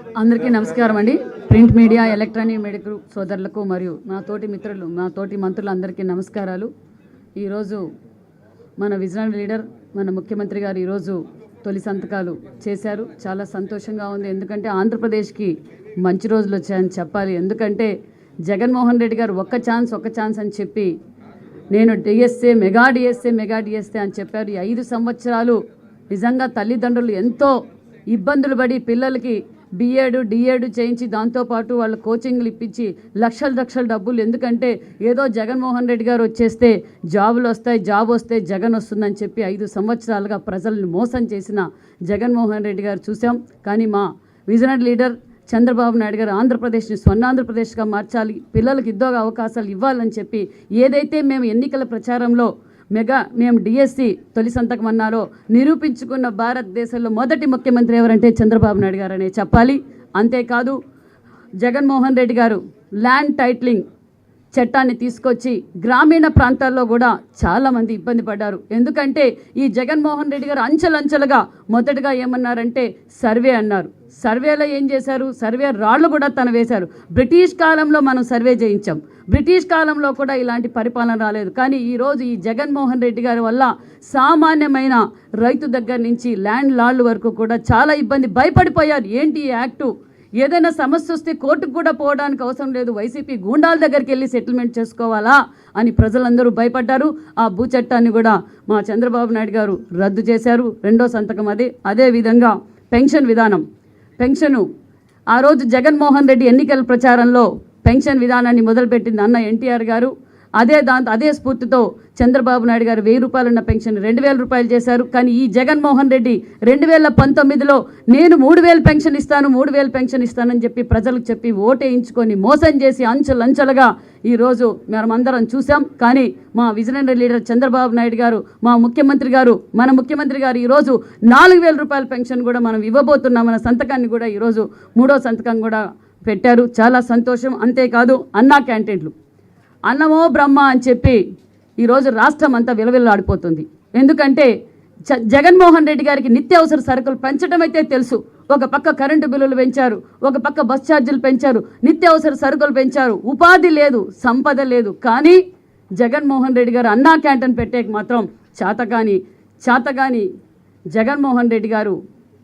అందరికీ నమస్కారం అండి. ప్రింట్ మీడియా ఎలక్ట్రానిక్ మీడియా సోదరులకు మరియు నా తోటి మిత్రులు నా తోటి మంత్రులు అందరికీ నమస్కారాలు. ఈరోజు మన విజనరీ లీడర్ మన ముఖ్యమంత్రి గారు ఈరోజు తొలి సంతకాలు చేశారు. చాలా సంతోషంగా ఉంది. ఎందుకంటే ఆంధ్రప్రదేశ్కి మంచి రోజులు వచ్చాయని చెప్పాలి. ఎందుకంటే జగన్మోహన్ రెడ్డి గారు ఒక్క ఛాన్స్ ఒక్క ఛాన్స్ అని చెప్పి నేను DSA mega DSA mega DSA అని చెప్పారు. ఈ ఐదు సంవత్సరాలు నిజంగా తల్లిదండ్రులు ఎంతో ఇబ్బందులు పడి పిల్లలకి బిఎడ్ డిఎడ్ చేయించి దాంతోపాటు వాళ్ళ కోచింగ్లు ఇప్పించి లక్షల లక్షల డబ్బులు. ఎందుకంటే ఏదో జగన్మోహన్ రెడ్డి గారు వచ్చేస్తే జాబులు వస్తాయి జాబ్ వస్తే జగన్ వస్తుందని చెప్పి ఐదు సంవత్సరాలుగా ప్రజల్ని మోసం చేసిన జగన్మోహన్ రెడ్డి గారు చూసాం కానీ మా విజనరీ లీడర్ చంద్రబాబు నాయుడు గారు ఆంధ్రప్రదేశ్ని స్వర్ణాంధ్రప్రదేశ్గా మార్చాలి పిల్లలకు ఉద్యోగ అవకాశాలు ఇవ్వాలని చెప్పి ఏదైతే మేము ఎన్నికల ప్రచారంలో మెగా మేము డిఎస్సి తొలి సంతకం అన్నారో నిరూపించుకున్న భారతదేశంలో మొదటి ముఖ్యమంత్రి ఎవరంటే చంద్రబాబు నాయుడు గారనే చెప్పాలి. అంతేకాదు జగన్మోహన్ రెడ్డి గారు ల్యాండ్ టైటిలింగ్ చట్టాన్ని తీసుకొచ్చి గ్రామీణ ప్రాంతాల్లో కూడా చాలామంది ఇబ్బంది పడ్డారు. ఎందుకంటే ఈ జగన్మోహన్ రెడ్డి గారు అంచెలంచెలుగా మొదటగా ఏమన్నారంటే సర్వే అన్నారు. సర్వేలో ఏం చేశారు? సర్వే రాళ్ళు కూడా తను వేశారు. బ్రిటిష్ కాలంలో మనం సర్వే చేయించాం. బ్రిటిష్ కాలంలో కూడా ఇలాంటి పరిపాలన రాలేదు. కానీ ఈరోజు ఈ జగన్మోహన్ రెడ్డి గారి వల్ల సామాన్యమైన రైతు దగ్గర నుంచి ల్యాండ్ లాళ్ళు వరకు కూడా చాలా ఇబ్బంది భయపడిపోయారు. ఏంటి ఈ యాక్టు? ఏదైనా సమస్య వస్తే కోర్టుకు కూడా పోవడానికి అవసరం లేదు. వైసీపీ గూండాల దగ్గరికి వెళ్ళి సెటిల్మెంట్ చేసుకోవాలా అని ప్రజలందరూ భయపడ్డారు. ఆ భూ చట్టాన్ని కూడా మా చంద్రబాబు నాయుడు గారు రద్దు చేశారు. రెండో సంతకం అదే. అదే విధంగా పెన్షన్ విధానం. పెన్షను. ఆ రోజు జగన్మోహన్ రెడ్డి ఎన్నికల ప్రచారంలో పెన్షన్ విధానాన్ని మొదలుపెట్టింది అన్న ఎన్టీఆర్ గారు. అదే దాంతో అదే స్ఫూర్తితో చంద్రబాబు నాయుడు గారు వెయ్యి రూపాయలున్న పెన్షన్ రెండు వేల రూపాయలు చేశారు. కానీ ఈ జగన్మోహన్ రెడ్డి రెండు వేల పంతొమ్మిదిలో నేను మూడు వేలు పెన్షన్ ఇస్తాను మూడు వేలు పెన్షన్ ఇస్తానని చెప్పి ప్రజలకు చెప్పి ఓటేయించుకొని మోసం చేసి అంచెలంచెలుగా ఈరోజు మనమందరం చూసాం కానీ మా విజనరీ లీడర్ చంద్రబాబు నాయుడు గారు మా ముఖ్యమంత్రి గారు మన ముఖ్యమంత్రి గారు ఈరోజు నాలుగు వేల రూపాయల పెన్షన్ కూడా మనం ఇవ్వబోతున్నాం మన సంతకాన్ని కూడా ఈరోజు మూడో సంతకం కూడా పెట్టారు. చాలా సంతోషం. అంతేకాదు అన్నా క్యాంటీన్లు. అన్నమో బ్రహ్మ అని చెప్పి ఈరోజు రాష్ట్రం అంతా విలవిల్లాడిపోతుంది. ఎందుకంటే జగన్మోహన్ రెడ్డి గారికి నిత్యావసర సరుకులు పెంచడం అయితే తెలుసు. ఒక పక్క కరెంటు బిల్లులు పెంచారు ఒక పక్క బస్ ఛార్జీలు పెంచారు నిత్యావసర సరుకులు పెంచారు. ఉపాధి లేదు సంపద లేదు. కానీ జగన్మోహన్ రెడ్డి గారు అన్నా క్యాంటీన్ పెట్టేకి మాత్రం చేతగాని చేతగాని జగన్మోహన్ రెడ్డి గారు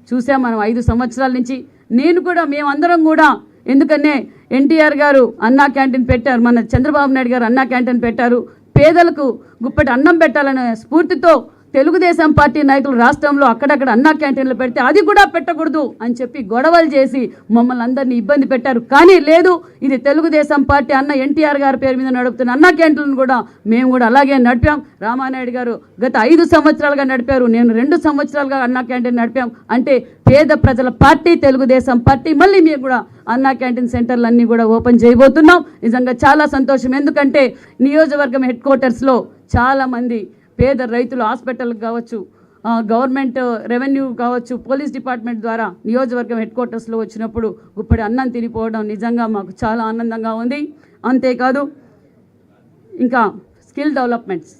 చూసాం మనం ఐదు సంవత్సరాల నుంచి. నేను కూడా మేమందరం కూడా ఎందుకనే ఎన్టీఆర్ గారు అన్నా క్యాంటీన్ పెట్టారు మన చంద్రబాబు నాయుడు గారు అన్నా క్యాంటీన్ పెట్టారు. పేదలకు గుప్పటి అన్నం పెట్టాలనే స్ఫూర్తితో తెలుగుదేశం పార్టీ నాయకులు రాష్ట్రంలో అక్కడక్కడ అన్నా క్యాంటీన్లు పెడితే అది కూడా పెట్టకూడదు అని చెప్పి గొడవలు చేసి మమ్మల్ని అందరినీ ఇబ్బంది పెట్టారు. కానీ లేదు ఇది తెలుగుదేశం పార్టీ అన్న ఎన్టీఆర్ గారి పేరు మీద నడుపుతున్న అన్నా క్యాంటీన్లు కూడా మేము కూడా అలాగే నడిపాం. రామానాయుడు గారు గత ఐదు సంవత్సరాలుగా నడిపారు నేను రెండు సంవత్సరాలుగా అన్నా క్యాంటీన్ నడిపాం. అంటే పేద ప్రజల పార్టీ తెలుగుదేశం పార్టీ మళ్ళీ మేము కూడా అన్నా క్యాంటీన్ సెంటర్లు అన్నీ కూడా ఓపెన్ చేయబోతున్నాం. నిజంగా చాలా సంతోషం. ఎందుకంటే నియోజకవర్గం హెడ్ క్వార్టర్స్లో చాలామంది పేద రైతులు హాస్పిటల్కి కావచ్చు గవర్నమెంట్ రెవెన్యూ కావచ్చు పోలీస్ డిపార్ట్మెంట్ ద్వారా నియోజకవర్గం హెడ్ క్వార్టర్స్లో వచ్చినప్పుడు గుప్పటి అన్నం తినిపోవడం నిజంగా మాకు చాలా ఆనందంగా ఉంది. అంతేకాదు ఇంకా స్కిల్ డెవలప్మెంట్స్.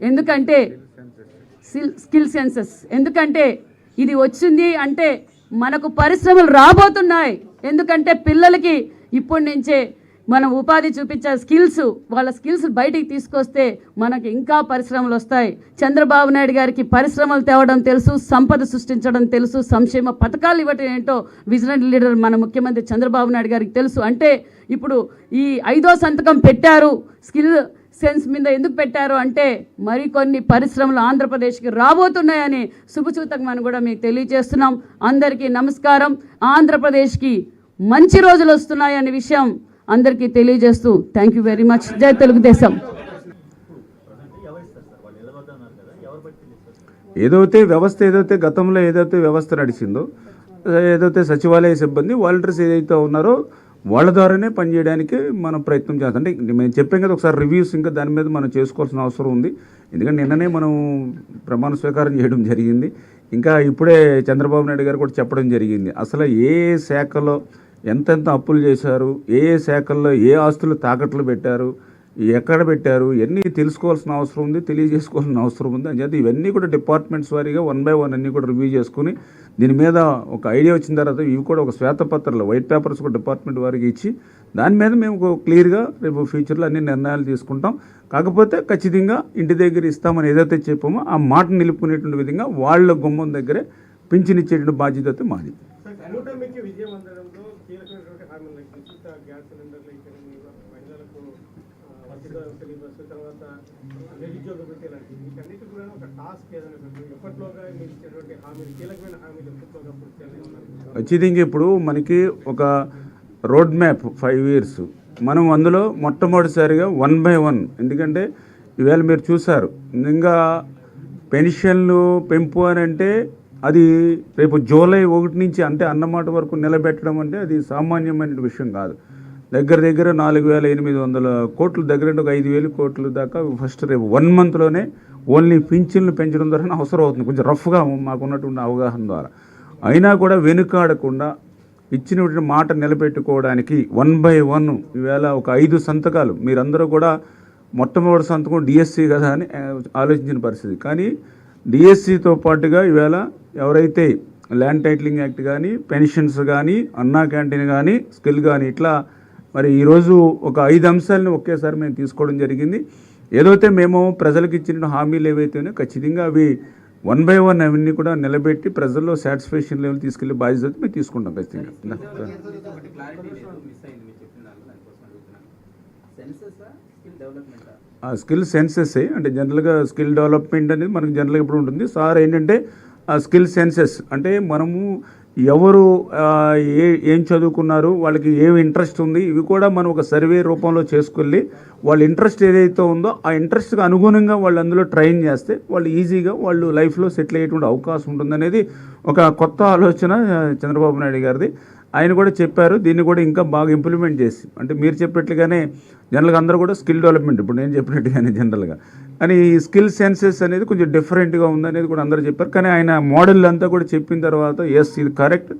ఎందుకంటే స్కిల్ సెన్సెస్. ఎందుకంటే ఇది వచ్చింది అంటే మనకు పరిశ్రమలు రాబోతున్నాయి. ఎందుకంటే పిల్లలకి ఇప్పటి నుంచే మనం ఉపాధి చూపించే స్కిల్స్ వాళ్ళ స్కిల్స్ బయటికి తీసుకొస్తే మనకి ఇంకా పరిశ్రమలు వస్తాయి. చంద్రబాబు నాయుడు గారికి పరిశ్రమలు తేవడం తెలుసు సంపద సృష్టించడం తెలుసు సంక్షేమ పథకాలు ఇవ్వటం ఏంటో విజనరీ లీడర్ మన ముఖ్యమంత్రి చంద్రబాబు నాయుడు గారికి తెలుసు. అంటే ఇప్పుడు ఈ ఐదో సంతకం పెట్టారు స్కిల్ సెన్స్ మీద ఎందుకు పెట్టారు అంటే మరికొన్ని పరిశ్రమలు ఆంధ్రప్రదేశ్కి రాబోతున్నాయని శుభసూతకమని కూడా మీకు తెలియజేస్తున్నాం. అందరికీ నమస్కారం. ఆంధ్రప్రదేశ్కి మంచి రోజులు వస్తున్నాయనే విషయం అందరికీ తెలియజేస్తూ థ్యాంక్ యూ వెరీ మచ్. జై తెలుగుదేశం. ఏదైతే వ్యవస్థ ఏదైతే గతంలో ఏదైతే వ్యవస్థ నడిచిందో ఏదైతే సచివాలయ సిబ్బంది వాలంటీర్స్ ఏదైతే ఉన్నారో వాళ్ళ ద్వారానే పనిచేయడానికి మనం ప్రయత్నం చేస్తాం. అంటే మేము చెప్పాం కదా ఒకసారి రివ్యూస్ ఇంకా దాని మీద మనం చేసుకోవాల్సిన అవసరం ఉంది. ఎందుకంటే నిన్ననే మనం ప్రమాణ స్వీకారం చేయడం జరిగింది. ఇంకా ఇప్పుడే చంద్రబాబు నాయుడు గారు కూడా చెప్పడం జరిగింది. అసలు ఏ ఏ శాఖలో ఎంతెంత అప్పులు చేశారు ఏ ఏ శాఖల్లో ఏ ఆస్తులు తాకట్లు పెట్టారు ఎక్కడ పెట్టారు ఇవన్నీ తెలుసుకోవాల్సిన అవసరం ఉంది తెలియజేసుకోవాల్సిన అవసరం ఉంది అని చెప్పి ఇవన్నీ కూడా డిపార్ట్మెంట్స్ వారీగా వన్ బై వన్ అన్నీ కూడా రివ్యూ చేసుకుని దీని మీద ఒక ఐడియా వచ్చిన తర్వాత ఇవి కూడా ఒక శ్వేతపత్రాలు వైట్ పేపర్స్ కూడా డిపార్ట్మెంట్ వారికి ఇచ్చి దాని మీద మేము క్లియర్గా రేపు ఫ్యూచర్లో అన్ని నిర్ణయాలు తీసుకుంటాం. కాకపోతే ఖచ్చితంగా ఇంటి దగ్గర ఇస్తామని ఏదైతే చెప్పామో ఆ మాట నిలుపుకునేటువంటి విధంగా వాళ్ళ గుమ్మం దగ్గరే పింఛనిచ్చేటువంటి బాధ్యత అయితే మాది. ఆ, తర్వాత నిరుద్యోగ వృత్తి వీటన్నిటి కూడా ఒక టాస్క్ ఏదైనా మీరు ఇచ్చినటువంటి హామీలు కీలకమైన హామీలు పూర్తి ఖచ్చితంగా ఇప్పుడు మనకి ఒక రోడ్ మ్యాప్ ఫైవ్ ఇయర్స్ మనం అందులో మొట్టమొదటిసారిగా వన్ బై వన్ ఎందుకంటే ఇవాళ మీరు చూసారు ఇంకా పెన్షన్లు పెంపు అని అంటే అది రేపు జూలై ఒకటి నుంచి అంటే అన్నమాట వరకు నిలబెట్టడం అంటే అది సామాన్యమైన విషయం కాదు. దగ్గర దగ్గర నాలుగు వేల ఎనిమిది వందల కోట్లు దగ్గర ఒక ఐదు వేలు కోట్ల దాకా ఫస్ట్ రేపు వన్ మంత్లోనే ఓన్లీ పింఛన్లు పెంచడం ద్వారా అవసరం అవుతుంది. కొంచెం రఫ్గా మాకున్నటువంటి అవగాహన ద్వారా. అయినా కూడా వెనుకాడకుండా ఇచ్చినటువంటి మాట నిలబెట్టుకోవడానికి వన్ బై వన్ ఈవేళ ఒక ఐదు సంతకాలు. మీరందరూ కూడా మొట్టమొదటి సంతకం డిఎస్సి కదా అని ఆలోచించిన పరిస్థితి. కానీ డిఎస్సితో పాటుగా ఈవేళ ఎవరైతే ల్యాండ్ టైటిలింగ్ యాక్ట్ కానీ పెన్షన్స్ కానీ అన్నా క్యాంటీన్ కానీ స్కిల్ కానీ ఇట్లా మరి ఈరోజు ఒక ఐదు అంశాలను ఒకేసారి మేము తీసుకోవడం జరిగింది. ఏదైతే మేము ప్రజలకు ఇచ్చిన హామీలు ఏవైతేనో ఖచ్చితంగా అవి వన్ బై వన్ అవన్నీ కూడా నిలబెట్టి ప్రజల్లో సాటిస్ఫాక్షన్ లెవెల్ తీసుకెళ్ళే బాధ్యత మేము తీసుకుంటాం ఖచ్చితంగా. ఆ స్కిల్ సెన్సెస్ అంటే జనరల్గా స్కిల్ డెవలప్మెంట్ అనేది మనకి జనరల్గా ఇప్పుడు ఉంటుంది. సార్ ఏంటంటే ఆ స్కిల్ సెన్సెస్ అంటే మనము ఎవరు ఏ ఏం చదువుకున్నారు వాళ్ళకి ఏమి ఇంట్రెస్ట్ ఉంది ఇవి కూడా మనం ఒక సర్వే రూపంలో చేసుకెళ్ళి వాళ్ళ ఇంట్రెస్ట్ ఏదైతే ఉందో ఆ ఇంట్రెస్ట్కి అనుగుణంగా వాళ్ళు అందులో ట్రైన్ చేస్తే వాళ్ళు ఈజీగా వాళ్ళు లైఫ్లో సెటిల్ అయ్యేటువంటి అవకాశం ఉంటుందనేది ఒక కొత్త ఆలోచన చంద్రబాబు నాయుడు గారిది. ఆయన కూడా చెప్పారు దీన్ని కూడా ఇంకా బాగా ఇంప్లిమెంట్ చేసి అంటే మీరు చెప్పినట్లుగానే జనరల్గా అందరూ కూడా స్కిల్ డెవలప్మెంట్ ఇప్పుడు నేను చెప్పినట్టుగానే జనరల్గా కానీ ఈ స్కిల్ సెన్సెస్ అనేది కొంచెం డిఫరెంట్గా ఉందనేది కూడా అందరూ చెప్పారు. కానీ ఆయన మోడల్ అంతా కూడా చెప్పిన తర్వాత ఎస్ ఇది కరెక్ట్.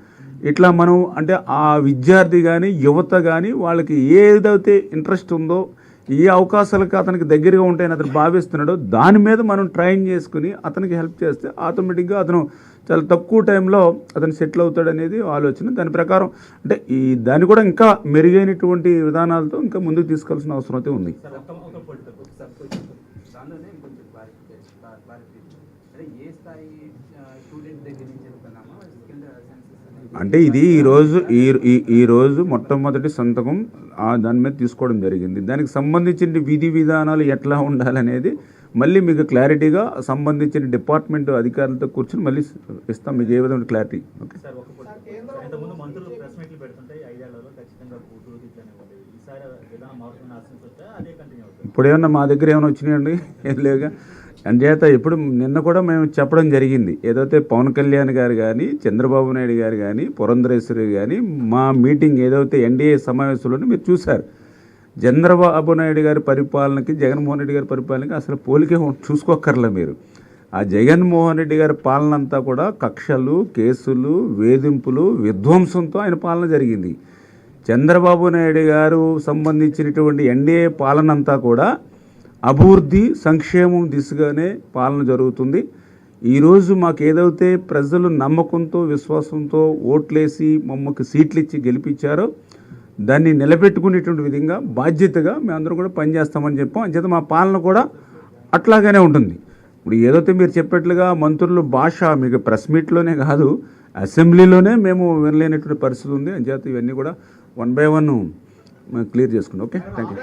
ఇట్లా మనం అంటే ఆ విద్యార్థి కానీ యువత కానీ వాళ్ళకి ఏదైతే ఇంట్రెస్ట్ ఉందో ఏ అవకాశాలకు అతనికి దగ్గరగా ఉంటాయని అతను భావిస్తున్నాడో దాని మీద మనం ట్రైన్ చేసుకుని అతనికి హెల్ప్ చేస్తే ఆటోమేటిక్గా అతను చాలా తక్కువ టైంలో అతను సెటిల్ అవుతాడు అనేది ఆలోచన. దాని ప్రకారం అంటే ఈ దాన్ని కూడా ఇంకా మెరుగైనటువంటి విధానాలతో ఇంకా ముందుకు తీసుకెళ్ళాల్సిన అవసరం అయితే ఉంది సార్ ఒక ఒక పొడి ఒకసారి కొంచెం దానిలోనే ఇంకొంచెం క్లారిఫికేషన్ క్లారిఫికేషన్ అంటే ఏ స్థాయి స్టూడెంట్ దగ్గర నుంచి వెళ్తున్నామో స్కిల్ సెన్సెస్ అనేది అంటే ఇది ఈరోజు ఈ ఈ- ఈ రోజు మొట్టమొదటి సంతకం ఆ దాని మీద తీసుకోవడం జరిగింది. దానికి సంబంధించిన విధి విధానాలు ఎట్లా ఉండాలనేది మళ్ళీ మీకు క్లారిటీగా సంబంధించిన డిపార్ట్మెంట్ అధికారులతో కూర్చొని మళ్ళీ ఇస్తాం. మీకు ఏ విధమైన క్లారిటీ? ఓకే. ఇప్పుడు ఏమన్నా మా దగ్గర ఏమైనా వచ్చినాయండి? ఏం లేవుగా? అందుచేత ఇప్పుడు నిన్న కూడా మేము చెప్పడం జరిగింది. ఏదైతే పవన్ కళ్యాణ్ గారు కానీ చంద్రబాబు నాయుడు గారు కానీ పురంధరేశ్వరి కానీ మా మీటింగ్ ఏదైతే ఎన్డీఏ సమావేశంలోనే మీరు చూశారు. చంద్రబాబు నాయుడు గారి పరిపాలనకి జగన్మోహన్ రెడ్డి గారి పరిపాలనకి అసలు పోలికే చూసుకోక్కర్లే మీరు. ఆ జగన్మోహన్ రెడ్డి గారి పాలన అంతా కూడా కక్షలు కేసులు వేధింపులు విధ్వంసంతో ఆయన పాలన జరిగింది. చంద్రబాబు నాయుడు గారు సంబంధించినటువంటి ఎన్డీఏ పాలన అంతా కూడా అభివృద్ధి సంక్షేమం దిశగానే పాలన జరుగుతుంది. ఈరోజు మాకు ఏదైతే ప్రజలు నమ్మకంతో విశ్వాసంతో ఓట్లేసి మమ్మకు సీట్లు ఇచ్చి గెలిపించారో దాన్ని నిలబెట్టుకునేటువంటి విధంగా బాధ్యతగా మేమందరం కూడా పనిచేస్తామని చెప్పాం. అంచేత మా పాలన కూడా అట్లాగానే ఉంటుంది. ఇప్పుడు ఏదైతే మీరు చెప్పేట్లుగా మంత్రులు భాష మీకు ప్రెస్ మీట్లోనే కాదు అసెంబ్లీలోనే మేము వినలేనటువంటి పరిస్థితి ఉంది. అంచేత ఇవన్నీ కూడా వన్ బై వన్ క్లియర్ చేసుకుంటాం ఓకే? థ్యాంక్ యూ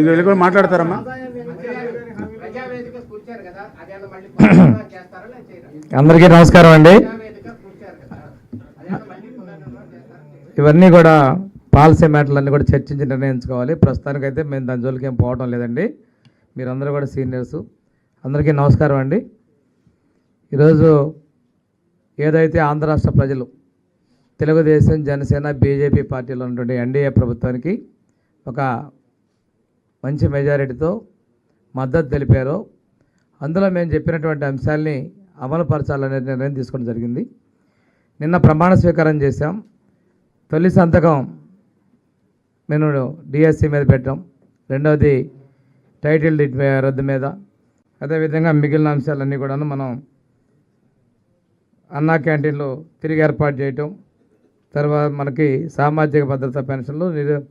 ఇక వెళ్ళి కూడా మాట్లాడతారమ్మా. అందరికీ నమస్కారం అండి. ఇవన్నీ కూడా పాలసీ మ్యాటర్లన్నీ కూడా చర్చించి నిర్ణయించుకోవాలి. ప్రస్తుతానికైతే మేము దాని జోలికి ఏం పోవడం లేదండి. మీరందరూ కూడా సీనియర్స్. అందరికీ నమస్కారం అండి. ఈరోజు ఏదైతే ఆంధ్ర రాష్ట్ర ప్రజలు తెలుగుదేశం జనసేన బీజేపీ పార్టీలో ఉన్నటువంటి ఎన్డీఏ ప్రభుత్వానికి ఒక మంచి మెజారిటీతో మద్దతు తెలిపారో. అందులో మేము చెప్పినటువంటి అంశాల్ని అమలుపరచాలనే నిర్ణయం తీసుకోవడం జరిగింది. నిన్న ప్రమాణ స్వీకారం చేశాం. తొలి సంతకం నేను డిఎస్సి మీద పెట్టాం. రెండవది టైటిల్ మీద- రద్దు మీద. అదేవిధంగా మిగిలిన అంశాలన్నీ కూడా మనం అన్నా క్యాంటీన్లు తిరిగి ఏర్పాటు చేయటం తర్వాత మనకి సామాజిక భద్రత పెన్షన్లు నిరు-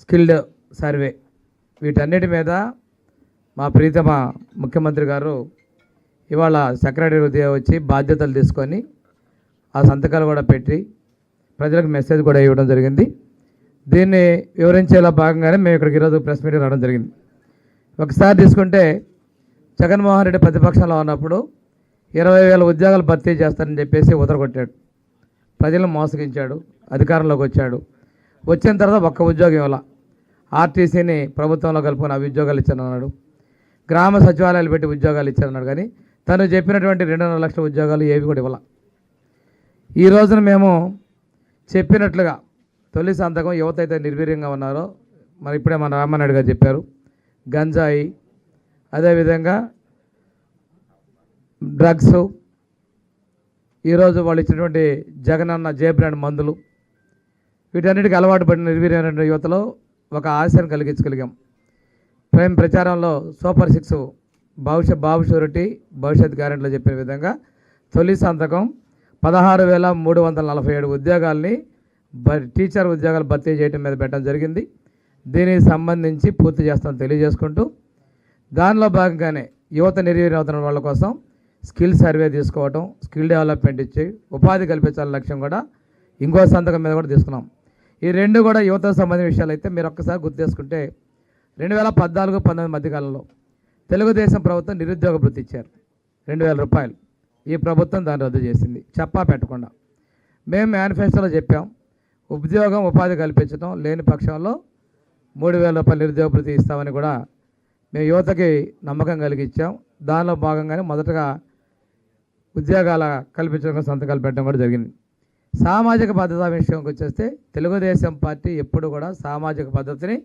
స్కిల్డ్ సర్వే. వీటన్నిటి మీద మా ప్రీతమ ముఖ్యమంత్రి గారు ఇవాళ సెక్రటరీ ఉదయం వచ్చి బాధ్యతలు తీసుకొని ఆ సంతకాలు కూడా పెట్టి ప్రజలకు మెసేజ్ కూడా ఇవ్వడం జరిగింది. దీన్ని వివరించేలా భాగంగానే మేము ఇక్కడికి ఈరోజు ప్రెస్ మీటింగ్ రావడం జరిగింది. ఒకసారి తీసుకుంటే జగన్మోహన్ రెడ్డి ప్రతిపక్షంలో ఉన్నప్పుడు ఇరవై వేల ఉద్యోగాలు భర్తీ చేస్తారని చెప్పేసి ఉదరగొట్టాడు. ప్రజలను మోసగించాడు అధికారంలోకి వచ్చాడు. వచ్చిన తర్వాత ఒక్క ఉద్యోగం ఇవ్వాల. ఆర్టీసీని ప్రభుత్వంలో కలుపుకొని అవి ఉద్యోగాలు ఇచ్చానన్నాడు. గ్రామ సచివాలయాలు పెట్టి ఉద్యోగాలు ఇచ్చారన్నాడు కానీ తను చెప్పినటువంటి రెండున్నర లక్షల ఉద్యోగాలు ఏవి కూడా ఇవ్వాల. ఈ రోజున మేము చెప్పినట్లుగా తొలి సంతకం యువత అయితే నిర్వీర్యంగా ఉన్నారో మరి ఇప్పుడే మన రామనాయుడు గారు చెప్పారు. గంజాయి అదేవిధంగా డ్రగ్స్ ఈరోజు వాళ్ళు ఇచ్చినటువంటి జగనన్న జే బ్రాండ్ మందులు వీటన్నిటికీ అలవాటు పడిన నిర్వీర్యమైన యువతలో ఒక ఆశను కలిగించగలిగాం. ప్రేమ ప్రచారంలో సూపర్ సిక్స్ భవిష్యత్ బాబు షూరిటీ భవిష్యత్ గ్యారెంటీలో చెప్పిన విధంగా తొలి సంతకం పదహారు వేల మూడు వందల నలభై ఏడు ఉద్యోగాల్ని బ- టీచర్ ఉద్యోగాలు భర్తీ చేయడం మీద పెట్టడం జరిగింది. దీనికి సంబంధించి పూర్తి చేస్తామని తెలియజేసుకుంటూ దానిలో భాగంగానే యువత నిర్వీర్యం అవుతున్న వాళ్ళ కోసం స్కిల్ సర్వే తీసుకోవటం స్కిల్ డెవలప్మెంట్ ఇచ్చి ఉపాధి కల్పించాలని లక్ష్యం కూడా ఇంకో సంతకం మీద కూడా తీసుకున్నాం. ఈ రెండు కూడా యువతకు సంబంధించిన విషయాలు అయితే మీరు ఒక్కసారి గుర్తు చేసుకుంటే రెండు వేల పద్నాలుగు పంతొమ్మిది మధ్యకాలంలో తెలుగుదేశం ప్రభుత్వం నిరుద్యోగ వృత్తి ఇచ్చారు. రెండు వేల రూపాయలు. ఈ ప్రభుత్వం దాన్ని రద్దు చేసింది. చెప్పా పెట్టకుండా. మేము మేనిఫెస్టోలో చెప్పాం ఉద్యోగం ఉపాధి కల్పించడం లేని పక్షంలో మూడు వేల రూపాయలు నిరుద్యోగ వృత్తి ఇస్తామని కూడా మేము యువతకి నమ్మకం కలిగించాం. దానిలో భాగంగానే మొదటగా ఉద్యోగాల కల్పించడం సంతకాలు పెట్టడం కూడా జరిగింది. సామాజిక భద్రత విషయంకి వచ్చేస్తే తెలుగుదేశం పార్టీ ఎప్పుడు కూడా సామాజిక భద్రతని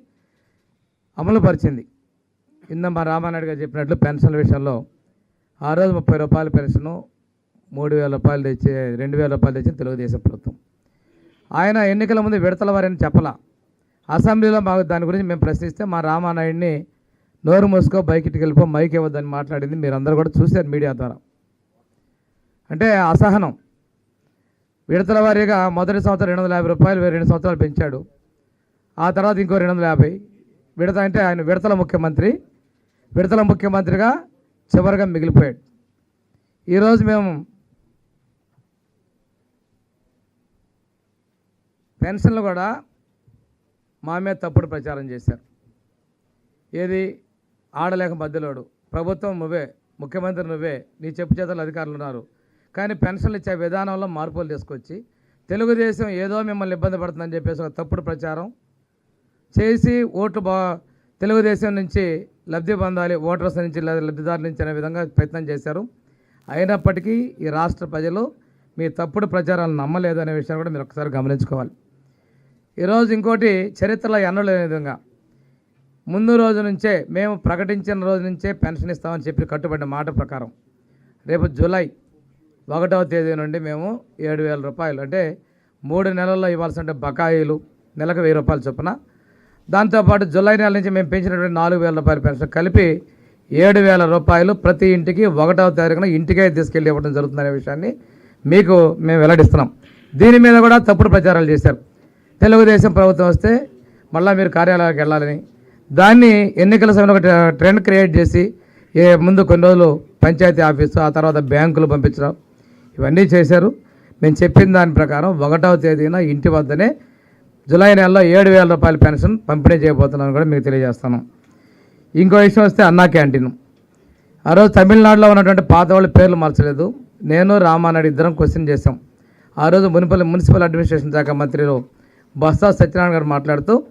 అమలుపరిచింది. కింద మా రామానాయుడు గారు చెప్పినట్లు పెన్షన్ల విషయంలో ఆ రోజు ముప్పై రూపాయల పెన్షను మూడు వేల రూపాయలు తెచ్చే రెండు వేల రూపాయలు తెచ్చిన తెలుగుదేశం ప్రభుత్వం. ఆయన ఎన్నికల ముందు విడతల వారని చెప్పలా. అసెంబ్లీలో మాకు దాని గురించి మేము ప్రశ్నిస్తే మా రామానాయుడిని నోరు మూసుకో బయటికి వెళ్ళిపో మైక్ ఇవ్వద్దని మాట్లాడింది. మీరు అందరూ కూడా చూశారు మీడియా ద్వారా. అంటే అసహనం. విడతల వారీగా మొదటి సంవత్సరం రెండు వందల యాభై రూపాయలు రెండు సంవత్సరాలు పెంచాడు. ఆ తర్వాత ఇంకో రెండు వందల యాభై. విడత అంటే ఆయన విడతల ముఖ్యమంత్రి. విడతల ముఖ్యమంత్రిగా చివరిగా మిగిలిపోయాడు. ఈరోజు మేము పెన్షన్లు కూడా మా మీద తప్పుడు ప్రచారం చేశారు. ఏది ఆడలేక మధ్యలోడు. ప్రభుత్వం నువ్వే ముఖ్యమంత్రి నువ్వే నీ చెప్పు చేతలు అధికారులు ఉన్నారు. కానీ పెన్షన్లు ఇచ్చే విధానంలో మార్పులు తీసుకొచ్చి తెలుగుదేశం ఏదో మిమ్మల్ని ఇబ్బంది పడుతుందని చెప్పేసి ఒక తప్పుడు ప్రచారం చేసి ఓట్లు బా తెలుగుదేశం నుంచి లబ్ధి పొందాలి ఓటర్స్ నుంచి లబ్ధిదారుల నుంచి అనే విధంగా ప్రయత్నం చేశారు. అయినప్పటికీ ఈ రాష్ట్ర ప్రజలు మీ తప్పుడు ప్రచారాలను నమ్మలేదు అనే విషయాన్ని కూడా మీరు ఒకసారి గమనించుకోవాలి. ఈరోజు ఇంకోటి చరిత్రలో ఎన్నలేని విధంగా ముందు రోజు నుంచే మేము ప్రకటించిన రోజు నుంచే పెన్షన్ ఇస్తామని చెప్పి కట్టుబడిన మాట ప్రకారం రేపు జూలై ఒకటవ తేదీ నుండి మేము ఏడు వేల రూపాయలు అంటే మూడు నెలల్లో ఇవ్వాల్సిన బకాయిలు నెలకు వెయ్యి రూపాయలు చొప్పున. దాంతోపాటు జూలై నెల నుంచి మేము పెంచినటువంటి నాలుగు వేల రూపాయల పెన్షన్ కలిపి ఏడు వేల రూపాయలు ప్రతి ఇంటికి ఒకటవ తారీఖున ఇంటికే తీసుకెళ్ళి ఇవ్వడం జరుగుతుందనే విషయాన్ని మీకు మేము వెల్లడిస్తున్నాం. దీని మీద కూడా తప్పుడు ప్రచారాలు చేశారు. తెలుగుదేశం ప్రభుత్వం వస్తే మళ్ళీ మీరు కార్యాలయానికి వెళ్ళాలని దాన్ని ఎన్నికల సమయంలో ఒక ట్రెండ్ క్రియేట్ చేసి ఏ ముందు కొన్ని రోజులు పంచాయతీ ఆఫీసు ఆ తర్వాత బ్యాంకులు పంపించడం ఇవన్నీ చేశారు. మేము చెప్పిన దాని ప్రకారం ఒకటవ తేదీన ఇంటి వద్దనే జూలై నెలలో ఏడు వేల రూపాయల పెన్షన్ పంపిణీ చేయబోతున్నాను కూడా మీకు తెలియజేస్తాను. ఇంకో విషయం వస్తే అన్నా క్యాంటీన్. ఆ రోజు తమిళనాడులో ఉన్నటువంటి పాత వాళ్ళ పేర్లు మార్చలేదు. నేను రామానాయుడు ఇద్దరం క్వశ్చన్ చేశాం. ఆ రోజు మున్సిపల్ మున్సిపల్ అడ్మినిస్ట్రేషన్ శాఖ మంత్రిలో బస్తా సత్యనారాయణ గారు మాట్లాడుతూ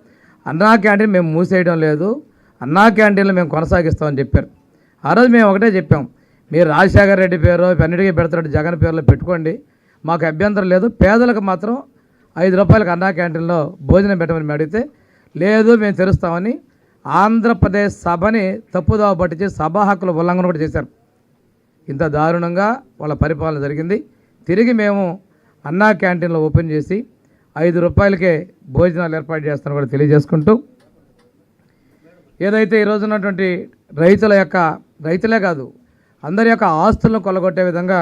అన్నా క్యాంటీన్ మేము మూసేయడం లేదు. అన్నా క్యాంటీన్లు మేము కొనసాగిస్తామని చెప్పారు. ఆ రోజు మేము ఒకటే చెప్పాం. మీరు రాజశేఖర రెడ్డి పేరు అన్నిటికీ పెడతాడు జగన్ పేరులో పెట్టుకోండి. మాకు అభ్యంతరం లేదు. పేదలకు మాత్రం ఐదు రూపాయలకు అన్నా క్యాంటీన్లో భోజనం పెట్టమని మేము అడిగితే లేదు మేము తెరుస్తామని ఆంధ్రప్రదేశ్ సభని తప్పుదోవ పట్టించి సభా హక్కుల ఉల్లంఘన కూడా చేశారు. ఇంత దారుణంగా వాళ్ళ పరిపాలన జరిగింది. తిరిగి మేము అన్నా క్యాంటీన్లో ఓపెన్ చేసి ఐదు రూపాయలకే భోజనాలు ఏర్పాటు చేస్తాను కూడా తెలియజేసుకుంటూ ఏదైతే ఈరోజు ఉన్నటువంటి రైతుల యొక్క రైతులే కాదు అందరి యొక్క ఆస్తులను కొల్లగొట్టే విధంగా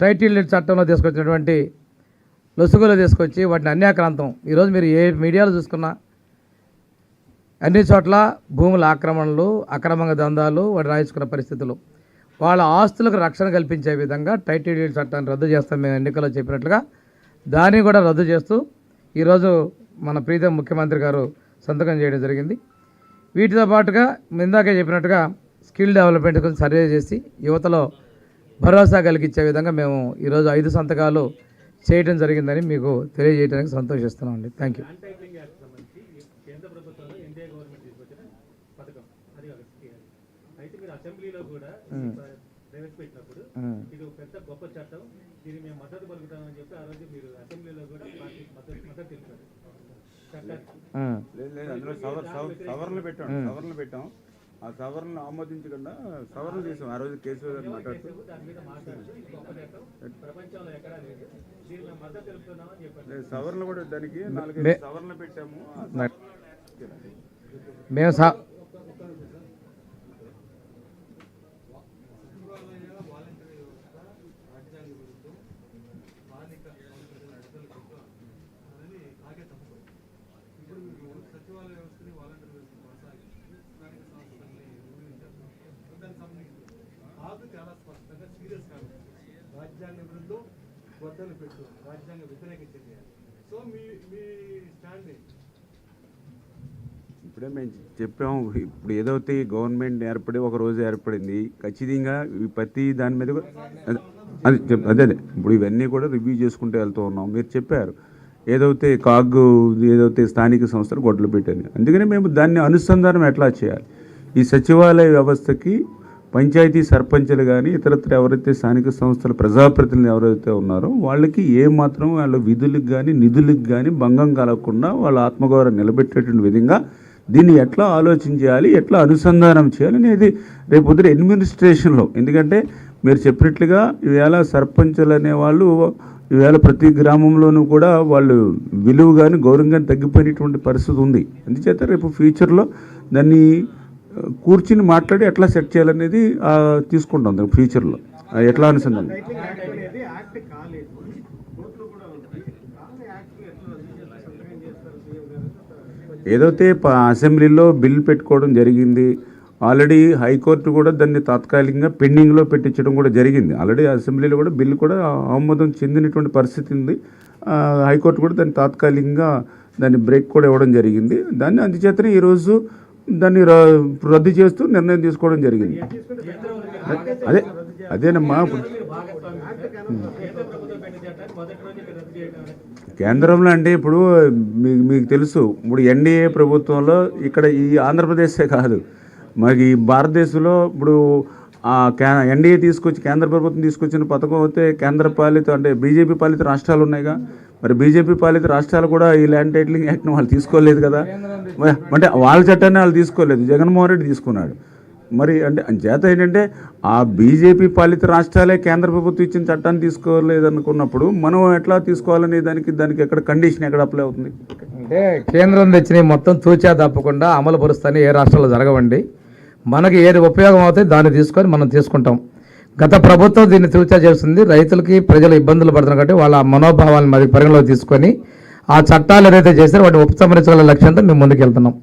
టైటిల్ చట్టంలో తీసుకొచ్చినటువంటి లొసుగులు తీసుకొచ్చి వాటిని అన్యాక్రాంతం. ఈరోజు మీరు ఏ మీడియాలో చూసుకున్నా అన్ని చోట్ల భూముల ఆక్రమణలు అక్రమంగా దందాలు వాటి రాయించుకున్న పరిస్థితులు. వాళ్ళ ఆస్తులకు రక్షణ కల్పించే విధంగా టైటిల్ చట్టాన్ని రద్దు చేస్తాం మేము ఎన్నికల్లో చెప్పినట్లుగా. దాన్ని కూడా రద్దు చేస్తూ ఈరోజు మన ప్రీతం ముఖ్యమంత్రి గారు సంతకం చేయడం జరిగింది. వీటితో పాటుగా ఇందాకే చెప్పినట్టుగా స్కిల్ డెవలప్మెంట్ గురించి సర్వే చేసి యువతలో భరోసా కలిగించే విధంగా మేము ఈరోజు ఐదు సంతకాలు చేయడం జరిగిందని మీకు తెలియజేయడానికి సంతోషిస్తున్నాం అండి. థ్యాంక్ యూ పెట్టాం సవరణలు పెట్టాం. ఆ సవరణలు ఆమోదించకుండా సవరణలు చేసాం. ఆ రోజు కేసు గారు మాట్లాడుతూ సవరణలు కూడా దానికి నాలుగైదు సవరణలు పెట్టాము. మేము ఇప్పుడే మేము చెప్పాము ఇప్పుడు ఏదైతే గవర్నమెంట్ ఏర్పడి ఒక రోజు ఏర్పడింది. ఖచ్చితంగా ప్రతి దాని మీద కూడా- అదే- అది చెప్ అదే అదే. ఇప్పుడు ఇవన్నీ కూడా రివ్యూ చేసుకుంటూ వెళ్తూ ఉన్నాం. మీరు చెప్పారు. ఏదైతే కాగ్ ఏదైతే స్థానిక సంస్థలు గొడ్డలు పెట్టాను అందుకని మేము దాన్ని అనుసంధానం ఎట్లా చేయాలి? ఈ సచివాలయ వ్యవస్థకి పంచాయతీ సర్పంచులు కానీ ఇతరత్ర ఎవరైతే స్థానిక సంస్థల ప్రజాప్రతినిధులు ఎవరైతే ఉన్నారో వాళ్ళకి ఏమాత్రం వాళ్ళ విధులకు కానీ నిధులకు కానీ భంగం కలగకుండా వాళ్ళ ఆత్మగౌరవం నిలబెట్టేటువంటి విధంగా దీన్ని ఎట్లా ఆలోచన చేయాలి ఎట్లా అనుసంధానం చేయాలి అనేది రేపు పొద్దున అడ్మినిస్ట్రేషన్లో ఎందుకంటే మీరు చెప్పినట్లుగా ఈవేళ సర్పంచులు అనేవాళ్ళు ఈవేళ ప్రతి గ్రామంలోనూ కూడా వాళ్ళు విలువ కానీ గౌరవం కానీ తగ్గిపోయినటువంటి పరిస్థితి ఉంది. అందుచేత రేపు ఫ్యూచర్లో దాన్ని కూర్చుని మాట్లాడి ఎట్లా సెట్ చేయాలనేది తీసుకుంటాం ఫ్యూచర్లో. ఎట్లా అనుసంధానం టైటిలింగ్ యాక్ట్ అనేది యాక్ట్ కాలేదు కోర్టులో కూడా ఉంది కానీ యాక్ట్ ఎట్లా సంతకం చేస్తారు సీఎం గారు ఏదైతే ప- అసెంబ్లీలో బిల్ పెట్టుకోవడం జరిగింది ఆల్రెడీ హైకోర్టు కూడా దాన్ని తాత్కాలికంగా పెండింగ్లో పెట్టించడం కూడా జరిగింది. ఆల్రెడీ అసెంబ్లీలో కూడా బిల్లు కూడా ఆమోదం చెందినటువంటి పరిస్థితి ఉంది. హైకోర్టు కూడా దాన్ని తాత్కాలికంగా దాన్ని బ్రేక్ కూడా ఇవ్వడం జరిగింది. దాన్ని అందుచేతనే ఈరోజు దాన్ని ర- రద్దు చేస్తూ నిర్ణయం తీసుకోవడం జరిగింది. అదే అదేనమ్మా మీరు కేంద్రంలో అంటే ఇప్పుడు మీకు మీకు తెలుసు. ఇప్పుడు ఎన్డీఏ ప్రభుత్వంలో ఇక్కడ ఈ ఆంధ్రప్రదేశే కాదు. ఈ భారతదేశంలో ఇప్పుడు ఎన్డీఏ తీసుకొచ్చి కేంద్ర ప్రభుత్వం తీసుకొచ్చిన పథకం అయితే కేంద్ర పాలిత అంటే బీజేపీ పాలిత రాష్ట్రాలు ఉన్నాయిగా. మరి బీజేపీ పాలిత రాష్ట్రాలు కూడా ఈ ల్యాండ్ టైటిలింగ్ యాక్ట్ని వాళ్ళు తీసుకోలేదు కదా. అంటే వాళ్ళ చట్టాన్ని వాళ్ళు తీసుకోలేదు. జగన్మోహన్ రెడ్డి తీసుకున్నాడు. మరి అంటే చేత ఏంటంటే ఆ బీజేపీ పాలిత రాష్ట్రాలే కేంద్ర ప్రభుత్వం ఇచ్చిన చట్టాన్ని తీసుకోలేదు అనుకున్నప్పుడు మనం ఎట్లా తీసుకోవాలనే దానికి దానికి ఎక్కడ కండిషన్ ఎక్కడ అప్లై అవుతుంది? అంటే కేంద్రం తెచ్చినవి మొత్తం తూచా తప్పకుండా అమలు పరుస్తానే ఏ రాష్ట్రాల్లో జరగవండి. మనకి ఏది ఉపయోగం అవుతుంది దాన్ని తీసుకొని మనం తీసుకుంటాం. గత ప్రభుత్వం దీన్ని తూచా చేస్తుంది. రైతులకి ప్రజలు ఇబ్బందులు పడుతున్నారు కాబట్టి వాళ్ళ మనోభావాలను మరి పరిగణలోకి తీసుకొని ఆ చట్టాలు ఏదైతే చేస్తారో వాటిని ఉపసంహరించగల లక్ష్యంతో మేము ముందుకు వెళ్తున్నాం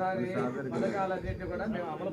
ఒకసారి పథకాలన్నింటినీ కూడా మేము అమలు